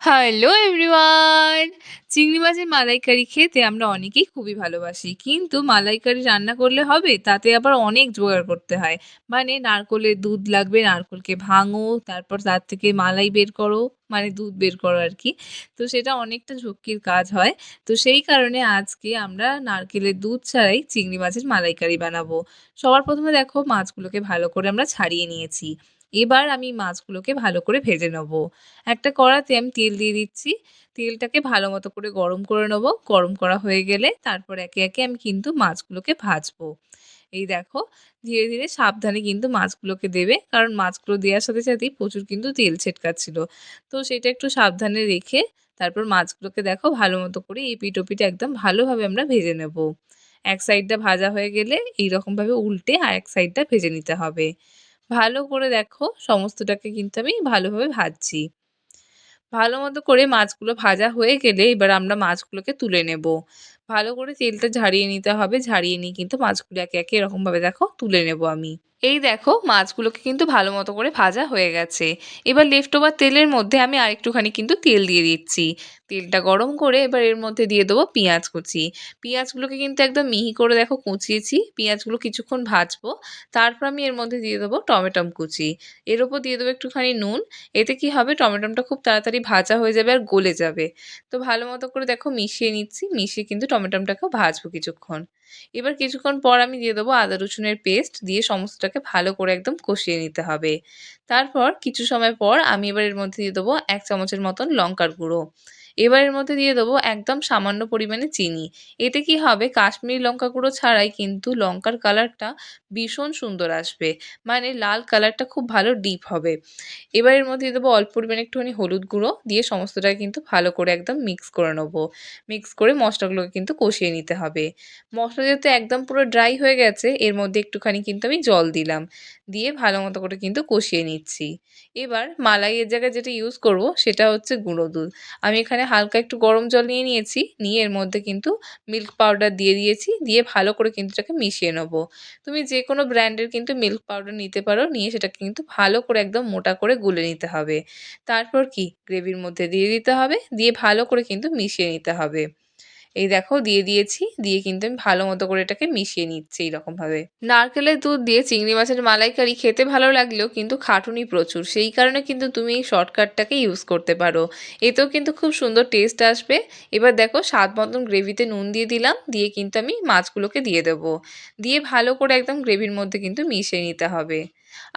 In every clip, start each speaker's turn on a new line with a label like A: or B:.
A: Hello everyone! চিংড়ি মাছের মালাইকারি খেতে আমরা অনেকেই খুবই ভালোবাসি। কিন্তু মালাইকারি রান্না করলে হবে? তাতে আবার অনেক জোগাড় করতে হয়। মানে নারকোলের দুধ লাগবে, নারকোলকে ভাঙো, তারপর তার থেকে মালাই বের করো, মানে দুধ বের করো আর কি তো সেটা অনেকটা ঝক্কির কাজ হয়। তো সেই কারণে আজকে আমরা নারকেলের দুধ ছাড়াই চিংড়ি মাছের মালাইকারি বানাবো। সবার প্রথমে দেখো মাছগুলোকে ভালো করে আমরা ছাড়িয়ে নিয়েছি। এবার আমি মাছগুলোকে ভালো করে ভেজে নেব। একটা কড়াতে আমি তেল দিয়ে দিচ্ছি। তেলটাকে ভালো মতো করে গরম করে নেব। গরম করা হয়ে গেলে তারপর একে, একে আমি কিন্তু মাছগুলোকে ভাজবো। এই দেখো ধীরে, ধীরে সাবধানে কিন্তু মাছগুলোকে দেবে। কারণ মাছগুলো দেওয়ার সাথে, সাথেই প্রচুর কিন্তু তেল ছেটকাচ্ছিল। তো সেটা একটু সাবধানে রেখে তারপর মাছগুলোকে দেখো ভালো মতো করে এপিঠ ওপিঠ একদম ভালোভাবে আমরা ভেজে নেব। এক সাইডটা ভাজা হয়ে গেলে এইরকমভাবে উল্টে আর এক সাইডটা ভেজে নিতে হবে। ভালো করে দেখো সমস্তটাকে কিন্তু আমি ভালোভাবে ভাজছি। ভালো মতো করে মাছগুলো ভাজা হয়ে গেলে এবার আমরা মাছগুলোকে তুলে নেব। ভালো করে তেলটা ঝাড়িয়ে নিতে হবে। ঝাড়িয়ে নিয়ে কিন্তু মাছগুলো একে, একে এরকমভাবে দেখো তুলে নেব আমি। এই দেখো মাছগুলোকে কিন্তু ভালো মতো করে ভাজা হয়ে গেছে। এবার লেফট ওভার তেলের মধ্যে আমি আরেকটুখানি কিন্তু তেল দিয়ে দিচ্ছি। তেলটা গরম করে এবার এর মধ্যে দিয়ে দেবো পেঁয়াজ কুচি। পেঁয়াজগুলোকে কিন্তু একদম মিহি করে দেখো কুচিয়েছি। পেঁয়াজগুলো কিছুক্ষণ ভাজবো। তারপর আমি এর মধ্যে দিয়ে দেবো টমেটম কুচি। এর ওপর দিয়ে দেবো একটুখানি নুন। এতে কি হবে টমেটমটা খুব তাড়াতাড়ি ভাজা হয়ে যাবে আর গলে যাবে। তো ভালো মতো করে দেখো মিশিয়ে নিচ্ছি। মিশিয়ে কিন্তু টমেটমটাকেও ভাজবো কিছুক্ষণ। এবার কিছুক্ষণ পর আমি দিয়ে দেবো আদা রসুনের পেস্ট দিয়ে সমস্তটাকে ভালো করে একদম কষিয়ে নিতে হবে। তারপর কিছু সময় পর আমি এবার এর মধ্যে দিয়ে দেবো এক চামচের মতন লঙ্কার গুঁড়ো। এবার এর মধ্যে দিয়ে দেবো একদম সামান্য পরিমাণে চিনি। এতে কি হবে কাশ্মীরি লঙ্কা গুঁড়ো ছাড়াই কিন্তু লঙ্কার কালারটা ভীষণ সুন্দর আসবে। মানে লাল কালারটা খুব ভালো ডিপ হবে। এবার এর মধ্যে দিয়ে দেবো অল্প পরিমাণে একটুখানি হলুদ গুঁড়ো দিয়ে সমস্তটাকে কিন্তু ভালো করে একদম মিক্স করে নেব মিক্স করে মশলাগুলোকে কিন্তু কষিয়ে নিতে হবে। মশলা যেহেতু একদম পুরো ড্রাই হয়ে গেছে, এর মধ্যে একটুখানি কিন্তু আমি জল দিলাম। দিয়ে ভালো মতো করে কিন্তু কষিয়ে নিচ্ছি। এবার মালাইয়ের জায়গায় যেটা ইউজ করব, সেটা হচ্ছে গুঁড়ো দুধ। আমি এখানে হালকা একটু গরম জল নিয়ে নিয়েছি। নিয়ে এর মধ্যে কিন্তু মিল্ক পাউডার দিয়ে দিয়েছি। দিয়ে ভালো করে কিন্তু এটাকে মিশিয়ে নেব। তুমি যে কোনো ব্র্যান্ডের কিন্তু মিল্ক পাউডার নিতে পারো। নিয়ে সেটাকে কিন্তু ভালো করে একদম মোটা করে গুলে নিতে হবে। তারপর কি গ্রেভির মধ্যে দিয়ে দিতে হবে। দিয়ে ভালো করে কিন্তু মিশিয়ে নিতে হবে। এই দেখো দিয়ে দিয়েছি। দিয়ে কিন্তু আমি ভালো মতো করে এটাকে মিশিয়ে নিচ্ছি এইরকমভাবে। নারকেলের দুধ দিয়ে চিংড়ি মাছের মালাইকারি খেতে ভালো লাগলেও কিন্তু খাটুনি প্রচুর। সেই কারণে কিন্তু তুমি এই শর্টকাটটাকে ইউজ করতে পারো। এতেও কিন্তু খুব সুন্দর টেস্ট আসবে। এবার দেখো স্বাদ মতন গ্রেভিতে নুন দিয়ে দিলাম। দিয়ে কিন্তু আমি মাছগুলোকে দিয়ে দেবো। দিয়ে ভালো করে একদম গ্রেভির মধ্যে কিন্তু মিশিয়ে নিতে হবে।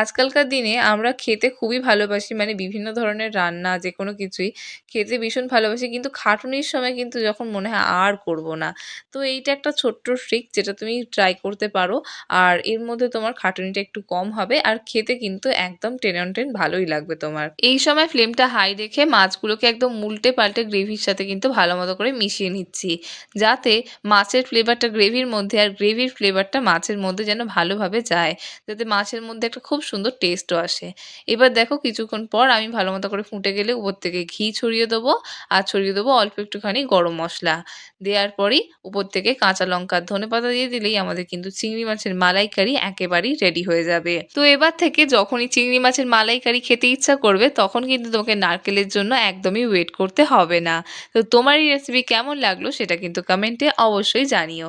A: আজকালকার দিনে আমরা খেতে খুবই ভালোবাসি মানে বিভিন্ন ধরনের রান্না যে কোনো কিছুই খেতে ভীষণ ভালোবাসি, কিন্তু খাটুনির সময় কিন্তু যখন মনে হয় আর করব না। তো এইটা একটা ছোট্ট ট্রিক যেটা তুমি ট্রাই করতে পারো। আর এর মধ্যে তোমার খাটুনিটা একটু কম হবে, আর খেতে কিন্তু একদম টেনঅনটেন ভালোই লাগবে তোমার। এই সময় ফ্লেমটা হাই রেখে মাছগুলোকে একদম উল্টে পাল্টে গ্রেভির সাথে কিন্তু ভালো মতো করে মিশিয়ে নিচ্ছি। যাতে মাছের ফ্লেভারটা গ্রেভির মধ্যে আর গ্রেভির ফ্লেভারটা মাছের মধ্যে যেন ভালোভাবে যায়। যাতে মাছের মধ্যে একটা খুব সুন্দর টেস্টও আসে। এবার দেখো কিছুক্ষণ পর আমি ভালো মতো করে ফুটে গেলে উপর থেকে ঘি ছড়িয়ে দেবো আর ছড়িয়ে দেবো অল্প একটুখানি গরম মশলা। দেওয়ার পরই উপর থেকে কাঁচা লঙ্কা, ধনেপাতা দিয়ে দিলেই আমাদের কিন্তু চিংড়ি মাছের মালাইকারি একেবারেই রেডি হয়ে যাবে। তো এবার থেকে যখনই চিংড়ি মাছের মালাইকারি খেতে ইচ্ছা করবে তখন কিন্তু তোমাকে নারকেলের জন্য একদমই ওয়েট করতে হবে না। তো তোমার এই রেসিপি কেমন লাগল সেটা কিন্তু কমেন্টে অবশ্যই জানিও।